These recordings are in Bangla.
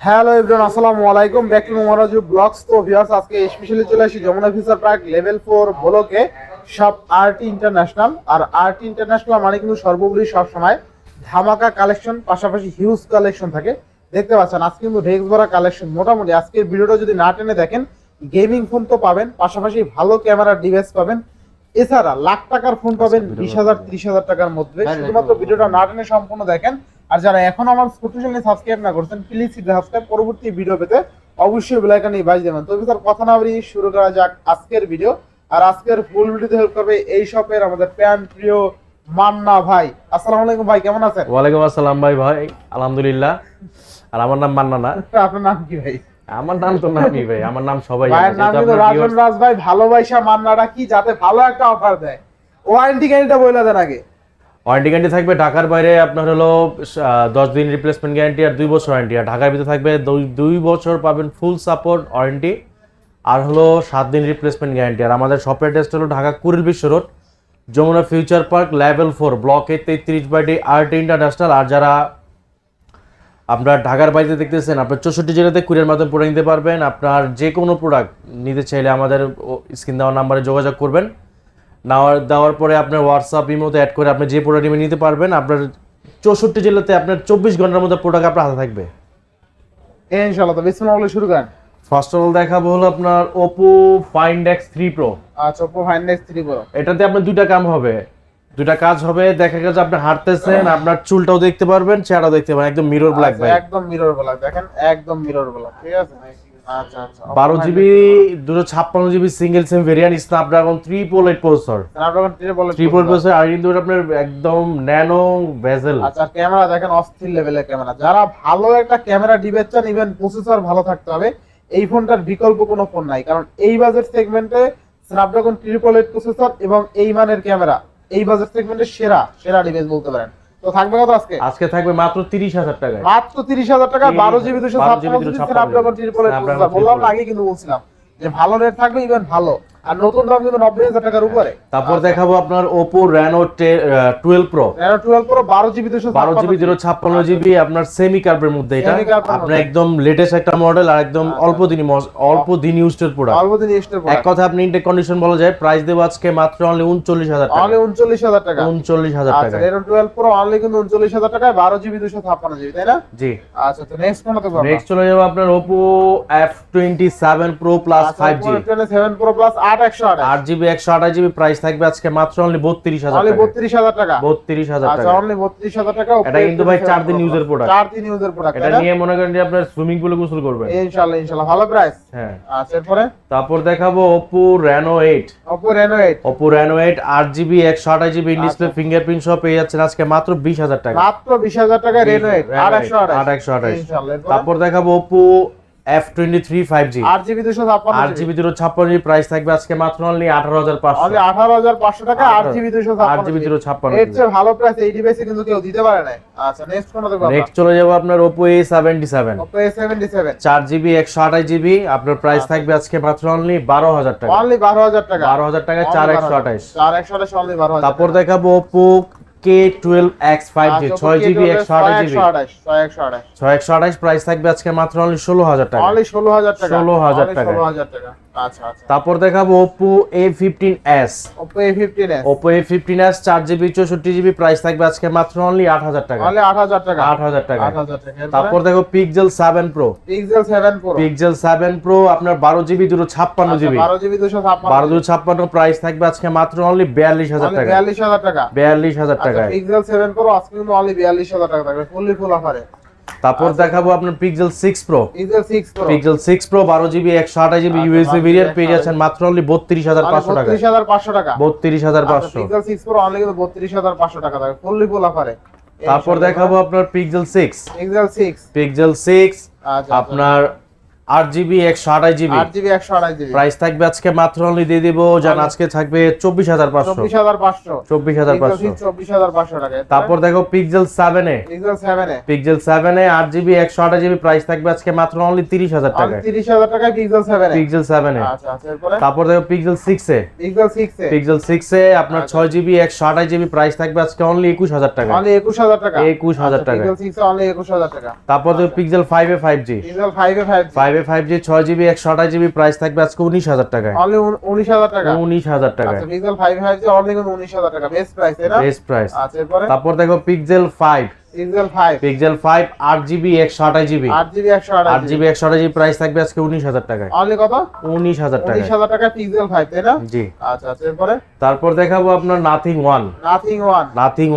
হ্যালো এভরিওয়ান আসসালামু আলাইকুম। ব্যাক টু মোমারাজু ব্লগস তো ভিউয়ার্স আজকে স্পেশালি চলে আসি Jamuna feature park level four ব্লকে। সব আরটি ইন্টারন্যাশনাল আর আরটি ইন্টারন্যাশনাল মানে কিন্তু সর্বোপরি সব সময় ধামাকা কালেকশন পাশাপাশি হিউজ কালেকশন থাকে। দেখতে পাচ্ছেন আজকে কিন্তু রেক্স ভরা কালেকশন মোটামুটি। আজকের ভিডিওটা যদি না টেনে দেখেন গেমিং ফোন তো পাবেন পাশাপাশি ভালো ক্যামেরার ডিভাইস পাবেন। এছাড়া লাখ টাকার ফোন পাবেন বিশ হাজার ত্রিশ হাজার টাকার মধ্যে। শুধুমাত্র ভিডিওটা না টেনে সম্পূর্ণ দেখেন। আর যারা এখন আমার স্কুটি চ্যানেল সাবস্ক্রাইব না করছেন প্লিজ সাবস্ক্রাইব পরবর্তী ভিডিও পেতে অবশ্যই বেল আইকনে বাজ দেবেন। তো স্যার কথা না বাড়িয়ে শুরু করা যাক আজকের ভিডিও আর আজকের ফুল ভিডিওতে হেল্প করবে এই শপের আমাদের প্যান প্রিয় মান্না ভাই। আসসালামু আলাইকুম ভাই কেমন আছেন? ওয়ালাইকুম আসসালাম ভাই ভাই আলহামদুলিল্লাহ। আর আমার নাম মান্না না। আপনার নাম কি ভাই? আমার নাম তো নামই ভাই আমার নাম সবাই ভাইয়ের নাম কিন্তু রাজন রাজ ভাই ভালোবাসা মান্নাটা কি যাতে ভালো একটা অফার দেয়। ওয়ারেন্টি গ্যারান্টিটা বলে দেন আগে। ওয়ারেন্টি গ্যারান্টি থাকবে, ঢাকার বাইরে আপনার হলো দশ দিন রিপ্লেসমেন্ট গ্যারান্টি আর দুই বছর ওয়ারেন্টি আর ঢাকার ভিতরে থাকবে, দুই- বছর পাবেন ফুল সাপোর্ট ওয়ারেন্টি আর হলো সাত দিন রিপ্লেসমেন্ট গ্যারান্টি আর আমাদের শপের অ্যাড্রেস হলো Dhaka Kuril Bishwa road, Jamuna future park level four ব্লকে তেত্রিশ বাই আর্ট ইন্টারন্যাশনাল আর যারা আপনার ঢাকার বাইরে দেখতেছেন, আপনার চৌষট্টি জেলাতে কুরিয়ার মাধ্যমে প্রোডাক্ট নিতে পারবেন। আপনার যে কোনো প্রোডাক্ট নিতে চাইলে আমাদের স্ক্রিন দেওয়ার নাম্বারে যোগাযোগ করবেন। নেওয়ার দেওয়ার পরে আপনার হোয়াটসঅ্যাপ ইমোতে অ্যাড করে আপনি যে প্রোডাক্ট নিতে পারবেন আপনার চৌষট্টি জেলাতে আপনার চব্বিশ ঘণ্টার মধ্যে প্রোডাক্ট আপনার হাতে থাকবে। এই ইনশাআল্লাহ তো বিসমিল্লাহ শুরু করেন। ফার্স্ট অফ অল দেখাবো হলো আপনার Oppo Find X three Pro আচ্ছা Oppo Find X3 Pro এটাতে আপনার দুইটা কাম হবে। দুইটা কাজ হবে দেখা গেছে আপনি হাঁটতেছেন আপনার চুলটাও দেখতে পারবেন চেহারাও দেখতে পারবেন একদম মিরর ব্ল্যাক আচ্ছা, ভাই। একদম মিরর ব্ল্যাক দেখেন একদম মিরর ব্ল্যাক ঠিক আছে? বারো জিবি দুশো ছাপ্পান্ন GB single SIM variant Snapdragon triple eight processor Snapdragon 3 বলে ট্রিপল প্রসেসর আর কিন্তু আপনার একদম ন্যানো ভেজেল আচ্ছা ক্যামেরা দেখেন অস্থির লেভেলের ক্যামেরা যারা ভালো একটা ক্যামেরা ডিভাইস চান ইভেন প্রসেসর ভালো থাকতে হবে এই ফোনটার বিকল্প কোনো ফোন নাই। কারণ এই বাজেট সেগমেন্টে স্ন্যাপড্রাগন ট্রিপল এইট প্রসেসর এবং এই মানের ক্যামেরা এই বাজেট সেগমেন্টে সেরা সেরা ডিভাইস বলতে পারেন। তো থাকবে কত আজকে? আজকে থাকবে মাত্র তিরিশ হাজার টাকায়। মাত্র তিরিশ হাজার টাকা বারো জিবি দুশো 12 জিবি 256 জিবি আপনারা এইট বললাম আগে কিন্তু বলছিলাম যে ভালো রেট থাকবে ইভেন ভালো। আর নতুন দাম কিন্তু নব্বই হাজার টাকার উপরে। তারপর দেখাবো আপনার Oppo Reno twelve Pro Reno twelve Pro বারো জিবি দুশো বারো জিবি জিরো ছাপ্পান্ন জিবি। আপনার সেমি কার্ভের মধ্যে এটা। আপনার একদম লেটেস্ট একটা মডেল আর একদম অল্প দিন অল্প দিন ইউজড প্রোডাক্ট অল্প দিন এক্সট্রা এক কথা আপনি ইনটেক কন্ডিশন বলা যায় প্রাইস দেবো আজকে মাত্র অনলি উনচল্লিশ হাজার টাকা। অনলি উনচল্লিশ হাজার টাকা। উনচল্লিশ হাজার আচ্ছা টাকা। রেনো টুয়েলভ প্রো অনলি কিন্তু উনচল্লিশ হাজার টাকায় বারো জিবি দুশো ছাপ্পান্ন জিবি তাই না? জি। আচ্ছা তো নেক্সট কোন তো নেক্সট চলে যাব আপনার Oppo F twenty seven Pro Plus আচ্ছা, five G seven Pro Plus তারপর দেখাবো Oppo Reno 8 Oppo Reno eight আর জিবি একশো 8GB জিবি ডিসপ্লে ফিঙ্গারপ্রিন্ট সহ পেয়ে যাচ্ছেন আজকে মাত্র 20000 টাকা। মাত্র 20000 টাকা Reno 8 আর একশো আঠাশ। তারপর দেখাবো Oppo F23 5G 8GB 256 8GB 256 এর প্রাইস থাকবে আজকে মাত্র অনলি 18500 অনলি 18500 আপনার প্রাইস থাকবে মাত্র অনলি 12000 টাকা। অনলি 12000 টাকা। 12000 টাকা 4128 4128 অনলি 12000 তারপর দেখাবো Oppo K twelve X five G ছয় জিবি একশো আঠাশ জিবি ছয় একশো আঠাশ ছয় একশো আঠাশ প্রাইস থাকবে আজকে মাত্র অনলি ষোলো হাজার টাকা। অনলি ষোলো হাজার টাকা। 16,000 Only টাকা। 16,000 টাকা আচ্ছা আচ্ছা। তারপর দেখাবো Oppo A fifteen S Oppo A15s Oppo A fifteen S চার জিবি চৌষট্টি জিবি প্রাইস থাকবে আজকে মাত্র অনলি আট হাজার টাকা। অনলি আট হাজার টাকা? আট হাজার টাকা। টাকা। তারপর দেখো Pixel seven Pro Pixel seven Pro Pixel seven Pro আপনার বারো জিবি দুটো ছাপ্পান্ন জিবি বারো জিবি দুশো ছাপ্পান্ন বারো দুটো ছাপ্পান্ন প্রাইস থাকবে আজকে মাত্র অনলি বিয়াল্লিশ হাজার টাকা। বিয়াল্লিশ হাজার টাকা। বিয়াল্লিশ হাজার আচ্ছা টাকায়। পিক্সেল সেভেন প্রো আজকে কিন্তু অনলি বিয়াল্লিশ হাজার টাকা থাকবে ফুললি ফুল অফারে তারপর দেখাবো আপনার Pixel 6 Pro Pixel 6 Pro Pixel six Pro বারো জিবি একশো আঠাশ জিবি আচ্ছা, ইউএসবি ভেরিয়েন্ট পেয়ে যাচ্ছেন মাত্র অনলি বত্রিশ হাজার পাঁচশো টাকা বত্রিশ হাজার পাঁচশো টাকা। বত্রিশ হাজার পাঁচশো। পিক্সেল 6 প্রো অনলি কিন্তু বত্রিশ হাজার পাঁচশো টাকা থাকে ফুললি ফুল অফারে তারপর দেখাবো আপনার পিক্সেল 6 পিক্সেল 6 পিক্সেল সিক্স আচ্ছা। আপনার আট জিবি একশো আঠাশ জিবি আট জিবি একশো আড়াই জিবি প্রাইস থাকবে আজকে মাত্র অনলি দিয়ে দিব জান আজকে থাকবে চব্বিশ হাজার পাঁচশো। চব্বিশ হাজার পাঁচশো। চব্বিশ হাজার পাঁচশো। চব্বিশ হাজার পাঁচশো টাকা তারপর দেখো পিক্সেল সেভেনে পিক্সেল সেভেনে পিক্সেল সেভেনে আট জিবি একশো আঠাশ জিবি প্রাইস থাকবে আজকে মাত্র অনলি তিরিশ হাজার টাকায়। তিরিশ হাজার টাকায় পিক্সেল সেভেনে পিক্সেল সেভেনে আচ্ছা আচ্ছা তারপর দেখো পিক্সেল সিক্সে পিক্সেল সিক্সে পিক্সেল সিক্সে আপনার আচ্ছা। ছয় জিবি একশো আঠাশ জিবি প্রাইস থাকবে আজকে অনলি একুশ হাজার টাকা অনলি একুশ হাজার টাকা। 21,000 টাকা। পিক্সেল সিক্সে অনলি একুশ হাজার টাকা। তারপর দেখো পিক্সেল ফাইভে ফাইভ জি পিক্সেল ফাইভে ফাইভ ফাইভে ফাইভ জি ছয় জিবি একশো আঠাশ জিবি প্রাইস থাকবে আজকে উনিশ হাজার টাকায়। উনিশ হাজার টাকা? উনিশ হাজার টাকা আচ্ছা Pixel five five G only উনিশ হাজার টাকা। বেস্ট প্রাইস বেস্ট প্রাইস আচ্ছা এরপরে? তারপর দেখো Pixel five Pixel Pixel price থাকবে আজকে টাকায়। অনলি কত? টাকা পিক্সেল তাই না? জি। আচ্ছা আচ্ছা তারপর দেখাবো আপনার Nothing One Nothing One Nothing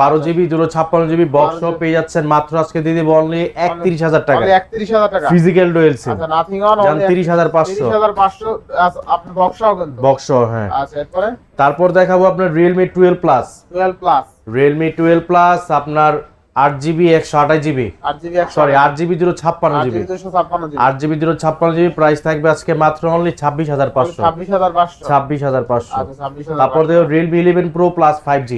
বারো জিবি দুশো ছাপ্পান্ন জিবি বক্স পেয়ে যাচ্ছেন মাত্র আজকে দিয়ে দিব অনলি একত্রিশ হাজার টাকা। অনলি একত্রিশ হাজার টাকা। ফিজিক্যাল ডুয়েল সিম আচ্ছা নাথিং তিরিশ হাজার পাঁচশো। কিন্তু। বক্স হ্যাঁ। আচ্ছা এরপরে? তারপর দেখাবো আপনার Realme twelve Plus twelve Plus Realme twelve Plus আপনার আট জিবি একশো আঠাশ জিবি? আট জিবি একশো সরি আট জিবি দুশো ছাপ্পান্ন জিবি। আট ছাপ্পান্ন প্রাইস থাকবে আজকে মাত্র অনলি ছাব্বিশ হাজার পাঁচশো। ছাব্বিশ হাজার পাঁচশো। আচ্ছা তারপর দেখো Realme eleven Pro Plus five G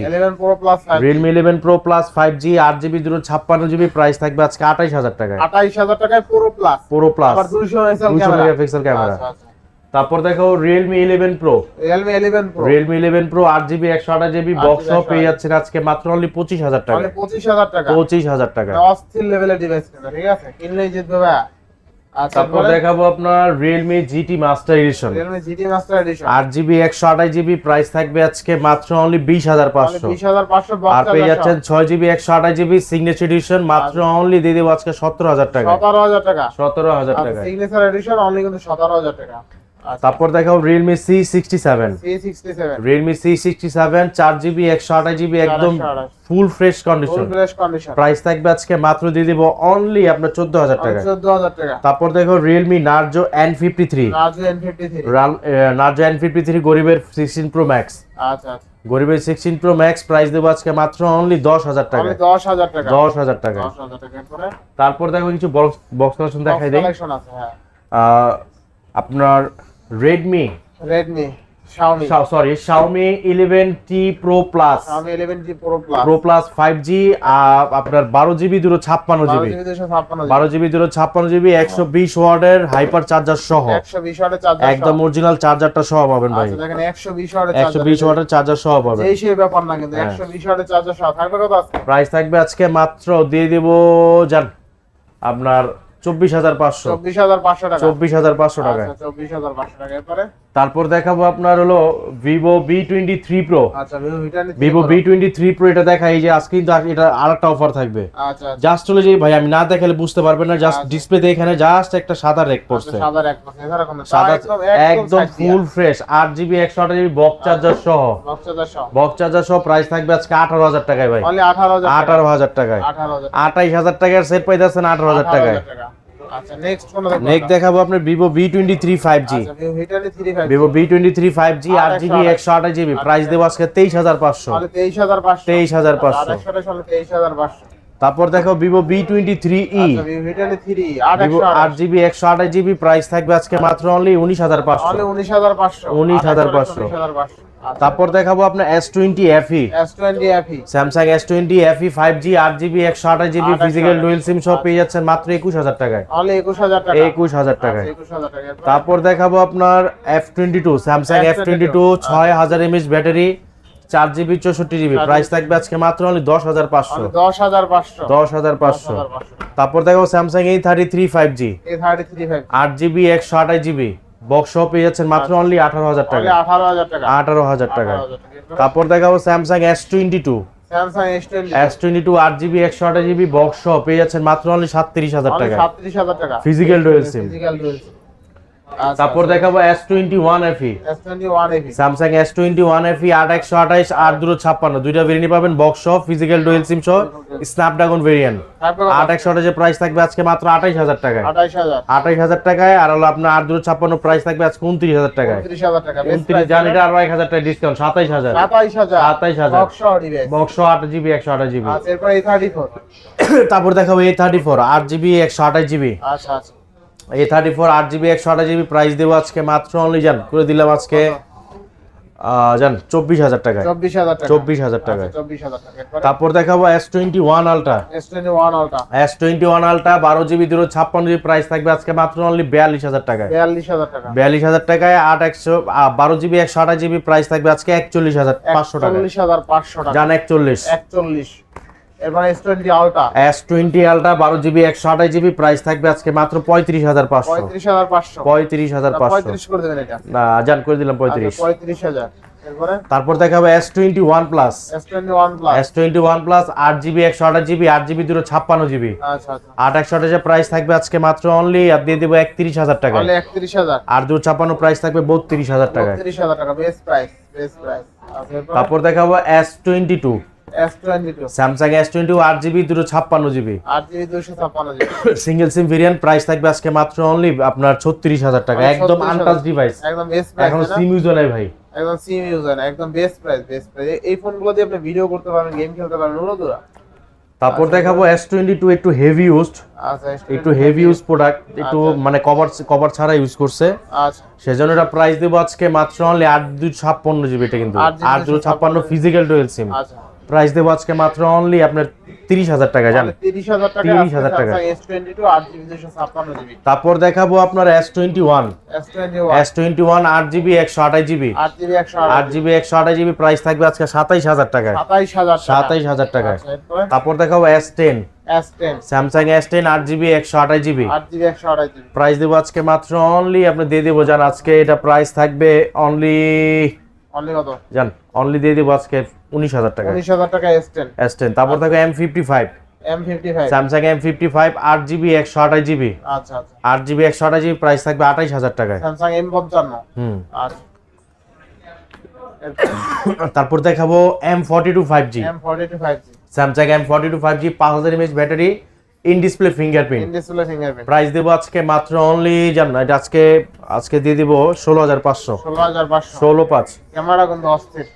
Realme eleven Pro Plus five G আট জিবি দুশো ছাপ্পান্ন জিবি প্রাইস থাকবে আজকে আঠাইশ হাজার টাকায়। আঠাইশ হাজার টাকায় পুরো প্লাস প্রো প্লাস দুশো মেগাপিক্সেল ক্যামেরা। তারপর দেখো Realme eleven Pro Realme eleven Pro আট জিবি একশো আঠাশ জিবি বক্স জিবি একশো পেয়ে। যাচ্ছেন আজকে মাত্র অনলি পঁচিশ হাজার টাকা। তাহলে পঁচিশ হাজার টাকা। পঁচিশ হাজার টাকা। অস্থির লেভেলের ডিভাইস কিন্তু ঠিক আছে? কিনলেই জিতবে ভাই। তারপর দেখাবো আপনার Edition Realme GT Master Edition আট জিবি একশো আঠাশ জিবি প্রাইস থাকবে আজকে মাত্র অনলি বিশ হাজার পাঁচশো। বিশ হাজার পাঁচশো আর পেয়ে যাচ্ছেন ছয় জিবি একশো আঠাশ জিবি সিগনেচার এডিশন মাত্র অনলি দিয়ে দেবো আজকে সতেরো হাজার টাকা। সতেরো হাজার টাকা। সতেরো হাজার টাকা সিগনেচার এডিশন অনলি কিন্তু সতেরো হাজার টাকা। তারপর seven Realme C sixty seven চার জিবি একশো আঠাশ জিবি একদম full fresh condition full fresh condition price থাকবে আজকে মাত্র দিয়ে দিব অনলি আপনার চোদ্দ হাজার টাকা। চোদ্দ হাজার টাকা। তারপর দেখো Realme Narzo N fifty three Raju N fifty three Narzo N fifty three গরিবের সিক্সটিন প্রো ম্যাক্স আচ্ছা আচ্ছা। গরিবের সিক্সটিন প্রো ম্যাক্স প্রাইস দেবো আজকে মাত্র অনলি দশ হাজার টাকা। অনলি দশ হাজার টাকা। দশ হাজার টাকা। দশ হাজার টাকা। এরপরে? তারপর দেখো কিছু বক্স কালেকশন দেখাই দেই। কালেকশন আছে হ্যাঁ। আপনার Redmi Redmi Xiaomi sorry Xiaomi eleven T Pro Plus Xiaomi eleven G Pro Plus Pro Plus five G আপনার বারো জিবি দুটো ছাপ্পান্ন জিবি দুশো ছাপ্পান্ন বারো জিবি দুটো ছাপ্পান্ন জিবি একশো বিশ ওয়ার্ডের হাইপার চার্জার সহ। একশো বিশ ওয়াটের চার্জার একদম অরিজিনাল চার্জারটা সহ পাবেন ভাই। আচ্ছা দেখেন একশো বিশ ওয়াটের একশো বিশ ওয়াটের চার্জার সহ পাবেন। এই সেই ব্যাপার না কিন্তু হ্যাঁ। একশো বিশ ওয়াটের চার্জার সহ। থাকবে কত আজকে? প্রাইস থাকবে আজকে মাত্র দিয়ে দেব জান আপনার চব্বিশ হাজার পাঁচশো। চব্বিশ হাজার পাঁচশো টাকা। চব্বিশ হাজার পাঁচশো টাকা আচ্ছা চব্বিশ হাজার পাঁচশো টাকা। এরপরে? তারপর দেখাবো আপনার হলো Vivo V twenty three Pro আচ্ছা Vivo V twenty three Pro এটা দেখা এই যে আজকে কিন্তু এটা আর একটা অফার থাকবে। আচ্ছা আচ্ছা। জাস্ট হলো যে ভাই আমি না দেখালে বুঝতে পারবেন না জাস্ট আচ্ছা। ডিসপ্লেতে এখানে জাস্ট একটা সাদা রেক পড়ছে। সাদা একদম ফুল ফ্রেশ আট জিবি একশো আট জিবি বক্স চার্জার সহ। বক্স চার্জার সহ। বক্স চার্জার সহ প্রাইস থাকবে আজকে আঠারো হাজার টাকায় ভাই। আঠারো হাজার টাকায়। আঠাইশ হাজার টাকার সেট পাইতেছেন আঠারো হাজার টাকায়। টাকা। আচ্ছা নেক্সট কোন দেখব নেক্সট দেখাবো আপনার থ্রি ফাইভ জি আচ্ছা আট জিবি একশো আঠাশ জিবি। প্রাইস দেবো আজকে তেইশ হাজার পাঁচশো। তাহলে তেইশ হাজার পাঁচশো। তেইশ হাজার পাঁচশো। আঠাশশো টাকা হলে তেইশ হাজার পাঁচশো। তারপর দেখো Vivo V twenty three E আচ্ছা থ্রি আট জিবি একশো আঠাশ জিবি। প্রাইস থাকবে আজকে মাত্র অনলি উনিশ হাজার পাঁচশো। উনিশ হাজার পাঁচশো। 19,500 উনিশ হাজার পাঁচশো। তারপর দেখাবো আপনার S twenty FE S twenty FE Samsung S twenty FE five G আট জিবি একশো আঠাশ জিবি আঠাশ ফিজিক্যাল হাজার। ডুয়েল সিম সব পেয়ে যাচ্ছেন মাত্র একুশ হাজার টাকায়। তাহলে একুশ হাজার টাকা। একুশ হাজার টাকায়। একুশ হাজার টাকা। তারপর দেখাবো আপনার F twenty two Samsung F twenty two ছয় হাজার এমএচ ব্যাটারি চার জিবি চৌষট্টি জিবি প্রাইস থাকবে আজকে মাত্র অনলি দশ হাজার পাঁচশো। দশ হাজার পাঁচশো। দশ হাজার পাঁচশো। তারপর দেখো Samsung A thirty three five G A thirty three five আট জিবি একশো আঠাশ জিবি বক্স সহ পেয়ে যাচ্ছেন মাত্র অনলি আঠারো হাজার টাকা আঠারো হাজার টাকা। আঠারো হাজার টাকা? তারপর দেখাবো Samsung S twenty two S twenty two আট জিবি একশো আঠাশ জিবি বক্স সহ পেয়ে যাচ্ছেন মাত্র অনলি সাতত্রিশ হাজার টাকা সাতত্রিশ হাজার টাকা। ফিজিক্যাল রয়েছে ফিজিক্যাল তারপর দেখাবো S twenty one FE FE Samsung S twenty one FE আট একশো আঠাইশ আট দুটো ছাপ্পান্ন। দুইটা ভেরিয়েন্ট পাবেন বক্স সহ ফিজিক্যাল ডুয়েল সিম সহ স্ন্যাপড্রাগন ভেরিয়েন্ট আট একশো আঠাশের প্রাইস থাকবে আজকে মাত্র আঠাইশ হাজার টাকায়। আঠাইশ হাজার। টাকায় আর হলো আপনার আট দুটো ছাপ্পান্ন প্রাইস থাকবে আজকে উনত্রিশ হাজার টাকায়। উনত্রিশ জান এটা আরও এক হাজার টাকা ডিসকাউন্ট সাতাইশ হাজার। সাতাইশ হাজার। বক্স আট জিবি একশো আঠাশ জিবি আচ্ছা তারপর দেখাবো এ থার্টি ফোর আট জিবি একশো আঠাশ জিবি আচ্ছা আচ্ছা। এ থার্টি ফোর আট জিবি একশো আঠাশ জিবি প্রাইস দেবো আজকে মাত্র অনলি যান করে দিলাম আজকে যান চব্বিশ হাজার টাকায়। চব্বিশ হাজার টাকা চব্বিশ হাজার টাকায়। টাকা তারপর দেখাবো S twenty one Ultra S twenty one Ultra S twenty one Ultra বারো জিবি দুশো ছাপ্পান্ন জিবি প্রাইস থাকবে আজকে মাত্র অনলি বিয়াল্লিশ হাজার টাকায়। বিয়াল্লিশ হাজার টাকা। বিয়াল্লিশ হাজার টাকায় আট একশো বারো জিবি একশো আঠাশ জিবি প্রাইস থাকবে আজকে একচল্লিশ হাজার পাঁচশো টাকা হাজার পাঁচশো টাকা। যান একচল্লিশ। একচল্লিশ। প্রাইস থাকবে আজকে মাত্র করে এটা। না করে দিলাম আচ্ছা, তারপর দেখাবো S twenty one Plus S twenty one Plus S twenty one Plus আট জিবি একশো আঠাশ জিবি আট জিবি দুটো ছাপ্পান্ন জিবি আচ্ছা আচ্ছা। আট একশো আঠাশের প্রাইস থাকবে আজকে মাত্র অনলি আর দিয়ে দেবো একত্রিশ হাজার টাকা তাহলে একত্রিশ হাজার। আর দুটো ছাপ্পান্ন প্রাইস থাকবে বত্রিশ হাজার টাকা বেস্ট প্রাইস বেস্ট প্রাইস আচ্ছা তারপর দেখাবো S S twenty two Samsung S twenty আট জিবি দুটো ছাপ্পান্ন জিবি দুশো সিঙ্গেল সিম ভেরিয়েন্ট প্রাইস থাকবে আজকে মাত্র অনলি আপনার ছত্রিশ হাজার টাকা। মানে একদম 36,000 আনটাচ ডিভাইস এখন সিম ইউজ নাই ভাই। একদম সিম ইউজার একদম বেস্ট প্রাইস বেস্ট প্রাইস এই ফোনগুলো দিয়ে আপনি ভিডিও করতে পারবেন গেম খেলতে পারবেন উড়োদুরা তারপর দেখাবো এস টোয়েন্টি টু একটু হেভি ইউজড আচ্ছা একটু হেভি ইউজ প্রোডাক্ট একটু আচ্ছা। মানে কভার কভার ছাড়া ইউজ করছে। আচ্ছা। সেজন্য এটা প্রাইস দেবো আজকে মাত্র অনলি আট দুই ছাপ্পান্ন জিবি এটা কিন্তু। আট জিবি ছাপ্পান্ন 256 ফিজিক্যাল ডুয়েল সিম আচ্ছা। প্রাইস দেবো আজকে মাত্র অনলি আপনার তিরিশ হাজার টাকা জান তিরিশ হাজার টাকা 30,000 টাকা। এস টোয়েন্টি টু আট জিবি দুশো ছাপ্পান্ন জিবি তারপর দেখাবো আপনার S twenty one S twenty one আট জিবি একশো আঠাশ জিবি আট জিবি একশো আঠাশ। জিবি প্রাইস থাকবে আজকে সাতাইশ হাজার টাকায়। সাতাইশ হাজার টাকায়। আচ্ছা তারপর দেখাবো S ten Samsung S ten আট জিবি একশো আঠাশ জিবি প্রাইস দেবো আজকে মাত্র অনলি আপনি দিয়ে দেবো জান আজকে এটা প্রাইস থাকবে অনলি অনলি কত? জান অনলি দিয়ে দেবো আজকে উনিশ হাজার টাকা। উনিশ হাজার টাকা এস টেন এস টেন তারপর থাকবে M fifty five M fifty five Samsung M আচ্ছা আচ্ছা। আট জিবি একশো আঠাশ জিবি প্রাইস থাকবে আঠাইশ হাজার টাকায়। স্যামসাং এম পঞ্চান্ন। হুম। আচ্ছা। তারপর দেখাবো M forty two five G M forty two five G Samsung M forty two five G পাঁচ হাজার mAh battery in display fingerprint in display fingerprint price দেবো আজকে মাত্র অনলি জান না এটা আজকে আজকে দিয়ে দিব ষোলো হাজার পাঁচশো। ষোলো হাজার পাঁচশো। ষোলো পাঁচ। ক্যামেরা কিন্তু অস্থির।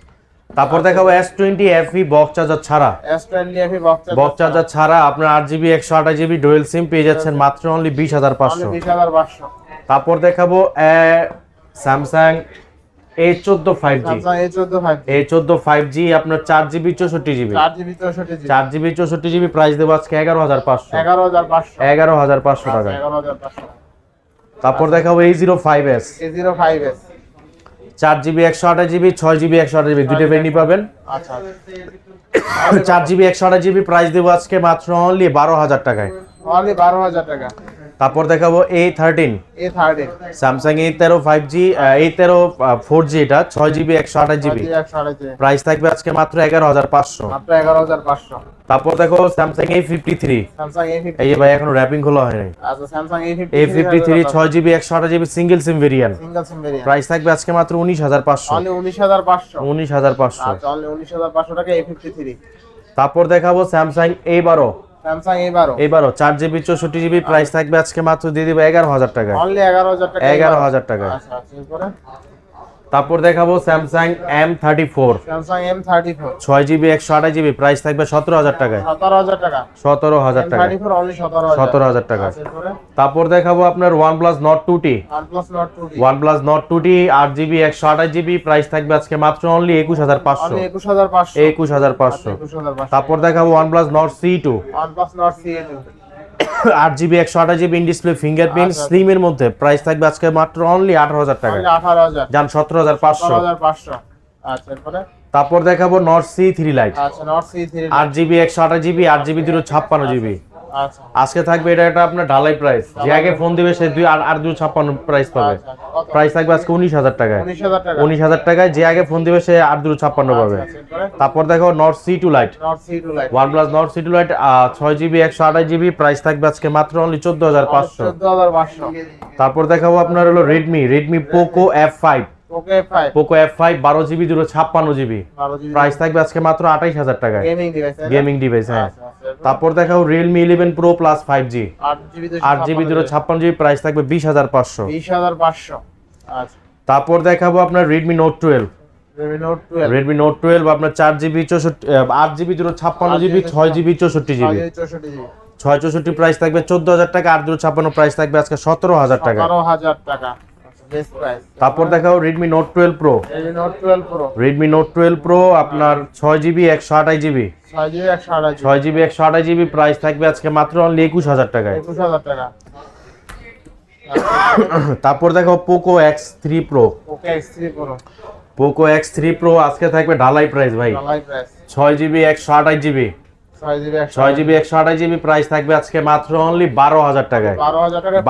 তারপর দেখাবো S twenty FE box charger ছাড়া। S twenty FE box charger ছাড়া। আপনার আট জিবি একশো আঠাশ জিবি ডুয়েল সিম পেয়ে যাচ্ছেন মাত্র অনলি বিশ হাজার পাঁচশো। বিশ হাজার পাঁচশো। তারপর দেখাবো স্যামসাং এ চোদ্দ ফাইভ জি স্যামসাং এ চোদ্দ ফাইভ এ চোদ্দ ফাইভ জি আপনার চার জিবি চৌষট্টি জিবি চার জিবি চৌষট্টি জিবি চার জিবি চৌষট্টি জিবি প্রাইস দেবো আজকে এগারো হাজার পাঁচশো। এগারো হাজার পাঁচশো। এগারো হাজার পাঁচশো টাকা এগারো হাজার পাঁচশো। তারপর দেখাবো এই zero five S A zero five S চার জিবি একশো আঠাশ জিবি ছয় জিবি একশো আঠাশ জিবি দুটো ভেন্ডি পাবেন। আচ্ছা চার জিবি একশো আঠাশ জিবি প্রাইস দেবো আজকে মাত্র অনলি বারো হাজার টাকায়। অনলি বারো হাজার টাকা। তারপর দেখাবো এ থার্টিন স্যামসাং এ তেরো ফাইভ জি এ তেরো ফোর জি এটা ছয় জিবি একশো আঠাশ জিবি প্রাইস থাকবে আজকে মাত্র এগারো হাজার পাঁচশো। তারপর দেখো স্যামসাং এ ফিফটি থ্রি এই যে ভাই এখন র্যাপিং খোলা হয়নি আচ্ছা স্যামসাং এ ফিফটি থ্রি ছয় জিবি একশো আঠাশ GB single SIM variant single SIM variant price থাকবে আজকে মাত্র উনিশ হাজার পাঁচশো। উনিশ হাজার পাঁচশো। উনিশ হাজার পাঁচশো। আচ্ছা উনিশ হাজার পাঁচশো টাকা এ ফিফটি থ্রি তারপর দেখাবো স্যামসাং এ বারো স্যামসাং এ বারো চার জিবি চৌষট্টি জিবি প্রাইস থাকবে আজকে মাত্র দিয়ে দিব এগারো হাজার টাকা অনলি এগারো হাজার টাকা এগারো হাজার টাকা আচ্ছা আচ্ছা এরপরে? তারপর দেখাবো Samsung M thirty four Samsung M thirty four ছয় জিবি একশো আঠাশ জিবি প্রাইস থাকবে সতেরো হাজার টাকায়। সতেরো হাজার টাকা। সতেরো হাজার টাকা সতেরো হাজার। টাকা। তারপর দেখাবো আপনার OnePlus Nord two T OnePlus Nord 2T OnePlus Nord two T আট জিবি একশো আঠাশ জিবি প্রাইস থাকবে আজকে মাত্র অনলি একুশ হাজার পাঁচশো। একুশ হাজার পাঁচশো। একুশ হাজার পাঁচশো। তারপর দেখাবো OnePlus Nord CE two OnePlus Nord CE2 আট জিবি একশো আঠাশ GB in display fingerprint slim এর মধ্যে। প্রাইস থাকবে আজকে মাত্র অনলি আঠারো হাজার টাকা। যান সতেরো হাজার পাঁচশো। আচ্ছা তারপর দেখাবো নর্থ সি থ্রি লাইট আট জিবি একশো আঠাশ জিবি আট জিবি দুটো ছাপ্পান্ন জিবি। আজকে থাকবে এটা একটা আপনার ঢালাই প্রাইস যে আগে ফোন দিবে সে দুই আর দুই ছাপ্পান্ন প্রাইস পাবে। আচ্ছা প্রাইস থাকবে আজকে উনিশ হাজার টাকায়। উনিশ হাজার টাকায় যে আগে ফোন দিবে সে আর দুটো ছাপ্পান্ন পাবে। আচ্ছা তারপর দেখো Nord CE two lite OnePlus Nord CE two lite ছয় জিবি একশো আঠাশ জিবি প্রাইস থাকবে আজকে মাত্র অনলি চোদ্দ হাজার পাঁচশো। তারপর দেখাবো আপনার হলো Redmi Redmi Poco F five Poco F five বারো জিবি দুটো ছাপ্পান্ন জিবি প্রাইস থাকবে আজকে মাত্র আঠাইশ হাজার টাকায়। গেমিং ডিভাইস গেমিং ডিভাইস হ্যাঁ। আচ্ছা আচ্ছা। তারপর দেখাও Realme eleven pro plus five G আট জিবি দুটো ছাপ্পান্ন জিবি প্রাইস থাকবে বিশ হাজার পাঁচশো। বিশ হাজার পাঁচশো। আচ্ছা। তারপর দেখাবো আপনার Redmi note twelve Redmi note twelve আপনার চার জিবি চৌষট্টি আট জিবি দুটো ছাপ্পান্ন জিবি ছয় জিবি চৌষট্টি জিবি ছয় চৌষট্টি প্রাইস থাকবে চোদ্দ হাজার টাকা আর দুশো ছাপ্পান্ন প্রাইস থাকবে আজকে সতেরো হাজার টাকা। হাজার টাকা। তারপর দেখাও Redmi note twelve pro Redmi note twelve pro Redmi note twelve pro আপনার ছয় জিবি একশো আঠাশ জিবি ছয় জিবি একশো আঠাশ ছয় জিবি একশো আঠাশ জিবি প্রাইস থাকবে আজকে মাত্র অনলি একুশ হাজার টাকায়। একুশ হাজার টাকা। তারপর দেখো Poco X three pro okay X three pro Poco X three pro আজকে থাকবে ঢালাই প্রাইস ভাই। ঢালাই প্রাইস ছয় জিবি একশো আঠাশ জিবি ছয় জিবি একশো আঠাশ জিবি প্রাইস থাকবে আজকে মাত্র অনলি বারো হাজার টাকায়।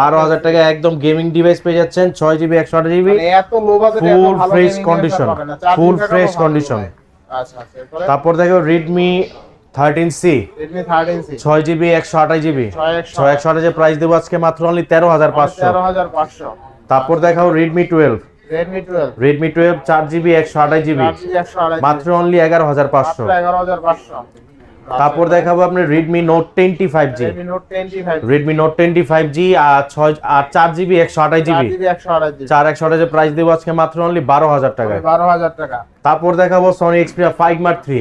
বারো হাজার টাকা একদম গেমিং ডিভাইস পেয়ে যাচ্ছেন ছয় জিবি একশো আঠাশ জিবি এত লো বাজেটে এত Full ভালো fresh gaming condition, laptop পাবেন না। চার full দিন থাকাও fresh ভালো condition। ভাই। আচ্ছা আচ্ছা এরপরে? তারপর দেখো রেডমি থার্টিন সি ছয় জিবি একশো আঠাশ জিবি। ছয় একশো আঠাশের প্রাইস দেবো আজকে মাত্র অনলি তেরো হাজার পাঁচশো। তারপর দেখাও রেডমি টুয়েলভ রেডমি টুয়েলভ চার জিবি একশো আঠাশ জিবি। মাত্র অনলি এগারো হাজার পাঁচশো। তারপর দেখাবো আপনার Redmi note twenty five G Redmi note twenty five G আর ছয় আর চার জিবি একশো আঠাশ জিবি চার একশো আঠাশের প্রাইস দেবো আজকে মাত্র অনলি বারো হাজার টাকায়। বারো হাজার টাকা। তারপর দেখাবো Sony Xperia five mark three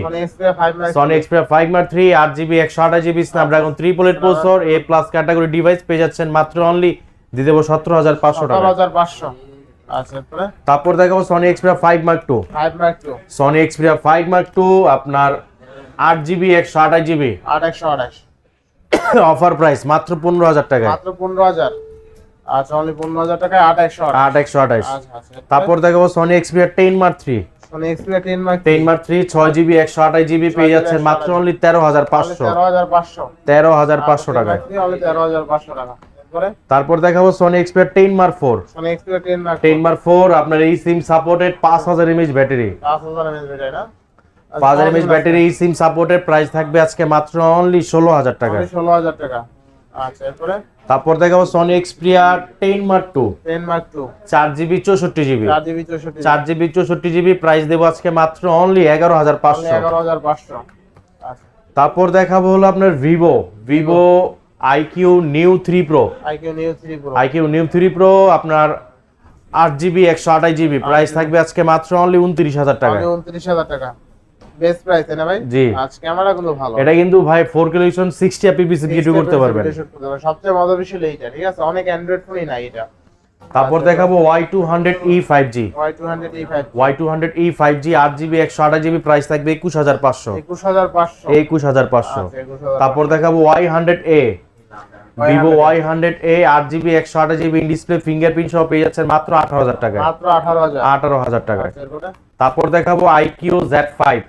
Sony Xperia five mark three আট জিবি একশো আঠাশ জিবি স্ন্যাপড্রাগন থ্রি পোলেট processor A plus category device পেয়ে যাচ্ছেন মাত্র অনলি দিয়ে দেবো সতেরো হাজার পাঁচশো টাকা। আচ্ছা তারপর? দেখাবো Sony Xperia five mark two five mark two Sony Xperia five mark two আপনার আট জিবি একশো আঠাশ জিবি? আট একশো আঠাশ। অফার প্রাইস মাত্র পনেরো হাজার টাকায়। মাত্র পনেরো হাজার। আচ্ছা অনলি পনেরো হাজার টাকায় আট একশো আট একশো আঠাশ। আচ্ছা আচ্ছা। তারপর? দেখাবো Sony Xperia ten mark three মানে Xperia ten mark ten mark three ছয় জিবি একশো আঠাশ জিবি পেয়ে যাচ্ছেন মাত্র অনলি তেরো হাজার পাঁচশো। তেরো হাজার পাঁচশো। তেরো হাজার পাঁচশো টাকায়। তেরো হাজার পাঁচশো টাকা। তারপর? দেখাবো Sony Xperia ten mark four Xperia ten mark ten mark four আপনার এই সিম সাপোর্টেড পাঁচ হাজার এমএচ ব্যাটারি পাঁচ হাজার এমএস বেটারি না? আচ্ছা, পাঁচ ব্যাটারি সিম সাপোর্টের প্রাইস থাকবে আজকে মাত্র অনলি ষোলো হাজার টাকা। ষোলো হাজার টাকা। আচ্ছা এরপরে? তারপর দেখাবো Sony Xperia ten mark two ten mark two চার জিবি চৌষট্টি জিবি চার জিবি চৌষট্টি জিবি প্রাইস দেবো আজকে মাত্র অনলি এগারো হাজার পাঁচশো। এগারো হাজার পাঁচশো। আচ্ছা। তারপর দেখাবো হলো আপনার Vivo Vivo iQOO Neo three pro iQOO Neo three pro iQOO Neo three pro আপনার আট জিবি একশো আঠাশ জিবি প্রাইস থাকবে আজকে মাত্র অনলি উনত্রিশ হাজার টাকা। উনত্রিশ হাজার টাকা। বেস্ট প্রাইস না ভাই? জি। আজ ক্যামেরা গুলো ভালো। এটা কিন্তু ভাই ফোর কিলোমিটার সিক্সটি এপিপিসি ভিডিও করতে পারবেন। সবচেয়ে মজার বিষয় এইটা ঠিক আছে? অনেক অ্যান্ড্রয়েড ফোনই নাই এটা। তারপর দেখাবো two hundred E five G আট জিবি একশো আঠাশ জিবি প্রাইস থাকবে একুশ হাজার পাঁচশো। একুশ হাজার পাঁচশো। একুশ হাজার পাঁচশো। আচ্ছা, 21,500 তারপর দেখাবো Y hundred A Vivo Y hundred A আট জিবি একশো আঠাশ জিবি ডিসপ্লে ফিঙ্গারপ্রিন্ট সহ পেয়ে যাচ্ছেন মাত্র আঠারো হাজার টাকায়। মাত্র আঠারো হাজার। টাকায়। আচ্ছা, তারপর দেখাবো আইকিউ জেড ফাইভ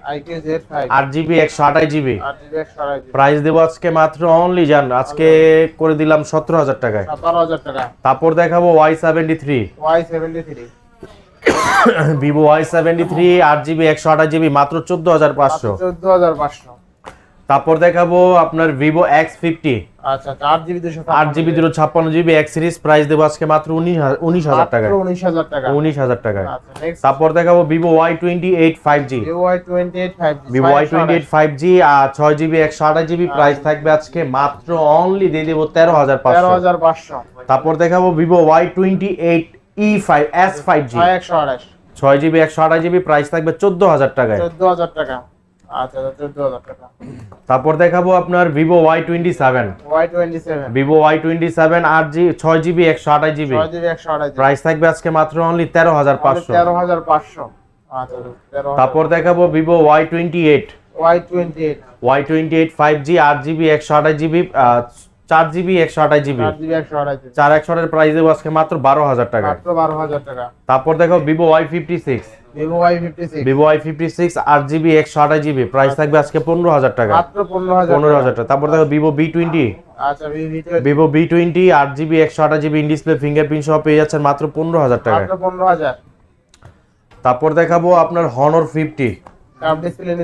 আট জিবি একশো আঠাশ জিবি প্রাইস দেবো আজকে মাত্র অনলি জান আজকে করে দিলাম সতেরো হাজার টাকায়। টাকা। তারপর দেখাবো Y seventy three Y seventy three Vivo Y seventy three আট জিবি একশো আঠাশ জিবি মাত্র চোদ্দ হাজার পাঁচশো। চোদ্দ হাজার পাঁচশো। তারপর দেখাবো আপনার ভিভো এক্স ফিফটি আচ্ছা চার জিবি দুশো আট জিবি দুশো ছাপ্পান্ন জিবি এক্স সিরিজ প্রাইস দেবো আজকে মাত্র উনিশ উনিশ হাজার টাকায়। উনিশ হাজার টাকা। উনিশ হাজার টাকায়। আচ্ছা তারপর দেখাবো Vivo Y twenty eight five G Vivo Y twenty eight five G আর ছয় জিবি একশো আঠাশ জিবি প্রাইস থাকবে আজকে মাত্র অনলি দিয়ে দেবো তেরো হাজার পাঁচশো। হাজার পাঁচশো। তারপর দেখাবো Vivo Y twenty eight E five S five G একশো আঠাশ ছয় জিবি একশো আঠাশ জিবি প্রাইস থাকবে চোদ্দ হাজার টাকায়। চোদ্দ হাজার টাকা। আচ্ছা টাকা। তারপর দেখাবো আপনার Vivo Y twenty seven. Vivo Y twenty seven আট জি ছয় জিবি একশো আঠাশ জিবি। প্রাইস থাকবে আজকে মাত্র অনলি তেরো হাজার পাঁচশো। তেরো হাজার পাঁচশো। আচ্ছা তারপর দেখাবো Vivo Y twenty eight. Y twenty eight. Y twenty eight five G আট জিবি একশো আঠাশ জিবি চার জিবি একশো আঠাশ জিবি। চার একশো আঠাশ চার একশো আঠাশ প্রাইস দেবো আজকে মাত্র বারো হাজার টাকা। মাত্র বারো হাজার টাকা। তারপর দেখো Vivo Y fifty six. Vivo Y fifty six আট জিবি একশো আঠাশ জিবি। প্রাইস থাকবে আজকে পনেরো হাজার টাকা। মাত্র পনেরো হাজার পনেরো হাজার টাকা। তারপর দেখো ভিভো বি টোয়েন্টি আচ্ছা ভিভি বি টোয়েন্টি আট জিবি একশো আঠাশ জিবি ইন ডিসপ্লে ফিঙ্গারপ্রিন্ট সহ পেয়ে যাচ্ছেন মাত্র পনেরো হাজার টাকা। মাত্র পনেরো হাজার। তারপর দেখাবো আপনার হনর ফিফটি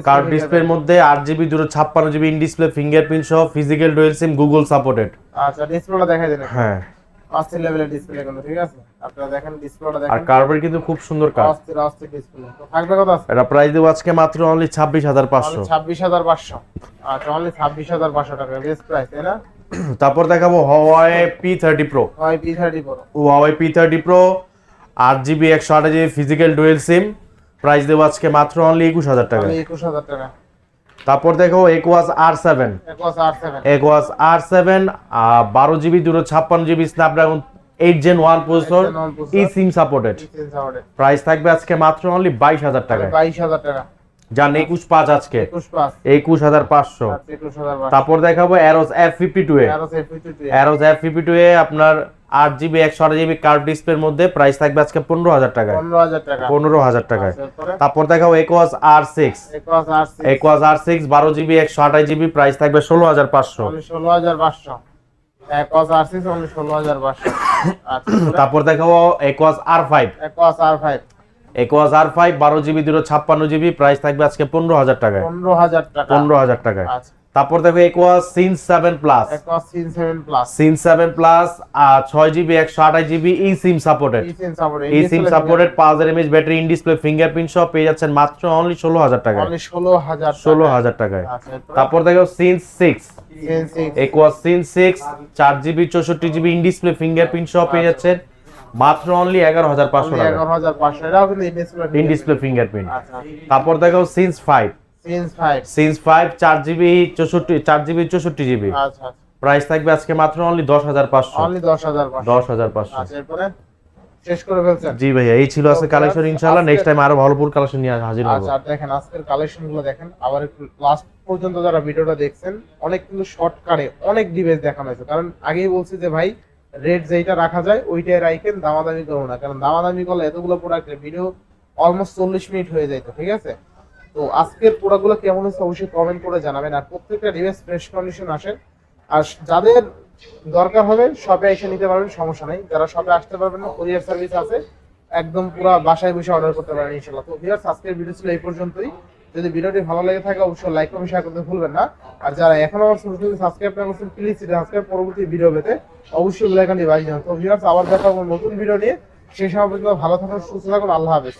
কার্ড ডিসপ্লের মধ্যে আট জিবি দুটো ছাপ্পান্ন জিবি ইন ডিসপ্লে ফিঙ্গারপ্রিন্ট সহ physical dual SIM Google supported আচ্ছা ডিসপ্লেটা দেখাই দিন হ্যাঁ। অস্থির লেভেলের ডিসপ্লে গুলো ঠিক আছে? আপনারা দেখেন ডিসপ্লেটা আর কার্ভের কিন্তু খুব সুন্দর কার্ভ অস্থির অস্থির ডিসপ্লে তো থাকবে কত আছে? এটা প্রাইস দেবো আজকে মাত্র অনলি ছাব্বিশ হাজার পাঁচশো। ছাব্বিশ হাজার পাঁচশো। আচ্ছা অনলি ছাব্বিশ হাজার পাঁচশো টাকা। বেস্ট প্রাইস তাই না? তারপর দেখাবো pro Y P thirty pro আট জিবি একশো আঠাশ GB physical dual SIM price দেবো আজকে মাত্র অনলি একুশ হাজার টাকা। অনলি একুশ হাজার টাকা। তারপর দেখো Aquos R seven Aquos R seven বারো জিবি দুটো ছাপ্পান্ন GB Snapdragon eight gen one processor e SIM supported price থাকবে আজকে মাত্র অনলি বাইশ হাজার টাকা বাইশ হাজার টাকা। যান একুশ পাঁচ আজকে। একুশ হাজার পাঁচশো। আচ্ছা, একুশ হাজার পাঁচ তারপর দেখাবো Arrows F fifty two A. তেরো সে fifty two Arrows F fifty two A আপনার আট জিবি একশো আট জিবি কার্ভ ডিসপ্লের মধ্যে প্রাইস থাকবে আজকে পনেরো হাজার টাকায়। পনেরো হাজার টাকা। টাকায়। আচ্ছা, তারপর? দেখাবো Aquos R six Aquos R six বারো জিবি একশো আঠাশ জিবি প্রাইস থাকবে ষোলো হাজার পাঁচশো। হাজার পাঁচশো। ষোলো হাজার পাঁচশো। আচ্ছা তারপর? দেখাবো Aquos R five Aquos R five Aquos R five বারো জিবি দুটো ছাপ্পান্ন জিবি প্রাইস থাকবে আজকে পনেরো হাজার টাকায়। পনেরো হাজার টাকা। পনেরো হাজার টাকায়। আচ্ছা। তারপর দেখো Aquos sense seven plus. Sense seven plus. Plus ছয় জিবি একশো আঠাশ জিবি ই সিম সাপোর্টেড এই সিম সাপোর্টেড পাঁচ হাজার mAh battery in display fingerprint সব পেয়ে যাচ্ছেন মাত্র অনলি ষোলো হাজার টাকায়। ষোলো হাজার ষোলো হাজার টাকায়। আচ্ছা তারপর দেখো sense six sense sense six চার জিবি চৌষট্টি জিবি ইন ডিসপ্লে ফিঙ্গারপ্রিন্ট সব পেয়ে যাচ্ছেন। মাত্র অনলি এগারো হাজার পাঁচশো এগারো হাজার পাঁচশো। এটাও কিন্তু ইন ডিসপ্লে ফিঙ্গারপ্রিন্ট আচ্ছা। তারপর দেখো sense five sense five sense five চার জিবি চৌষট্টি চার জিবি চৌষট্টি জিবি আচ্ছা প্রাইস থাকবে আজকে মাত্র অনলি দশ হাজার পাঁচশো। অনলি দশ হাজার পাঁচশো। দশ হাজার পাঁচশো। আচ্ছা শেষ করে ফেলছেন। জি ভাইয়া এই ছিল আজকে কালেকশন ইনশাআল্লাহ নেক্সট টাইম আরও ভালোপুর কালেকশন নিয়ে হাজির হব। আচ্ছা দেখেন আজকের কালেকশনগুলো দেখেন। আবার একটু লাস্ট পর্যন্ত যারা ভিডিওটা দেখছেন অনেক কিন্তু শর্টকাটে অনেক ডিভাইস দেখানো হয়েছে। কারণ আগেই বলছি যে ভাই রেট যেটা রাখা যায়, ওইটাই রাখেন দামাদামি করব না। কারণ দামাদামি করলে এতগুলো প্রোডাক্টের ভিডিও অলমোস্ট চল্লিশ মিনিট হয়ে যাইতো, ঠিক আছে? তো আজকের প্রোডাক্টগুলো কেমন হচ্ছে অবশ্যই কমেন্ট করে জানাবেন। আর প্রত্যেকটা ডিভাইস ফ্রেশ কন্ডিশন আসে। আর যাদের দরকার হবে শপে এসে নিতে পারবেন, সমস্যা নেই। যারা শপে আসতে পারবেন না কুরিয়ার সার্ভিস আছে। একদম পুরো বাসায় বসে অর্ডার করতে পারেন ইনশাআল্লাহ। তো ভিউয়ার্স আজকের ভিডিও ছিল এই পর্যন্তই। যদি ভিডিওটি ভালো লেগে থাকে, অবশ্যই লাইক কমেন্ট শেয়ার করতে ভুলবেন না। আর যারা এখন আমার চ্যানেলটি সাবস্ক্রাইব না করছেন প্লিজ সাবস্ক্রাইব পরবর্তী ভিডিও পেতে অবশ্যই বেল আইকনটি বাজিয়ে দেন তো ভিউয়ার্স আবার দেখা নতুন ভিডিও নিয়ে। সেই সময় পর্যন্ত ভালো থাকুন, সুস্থ থাকুন, আল্লাহ হাফেজ।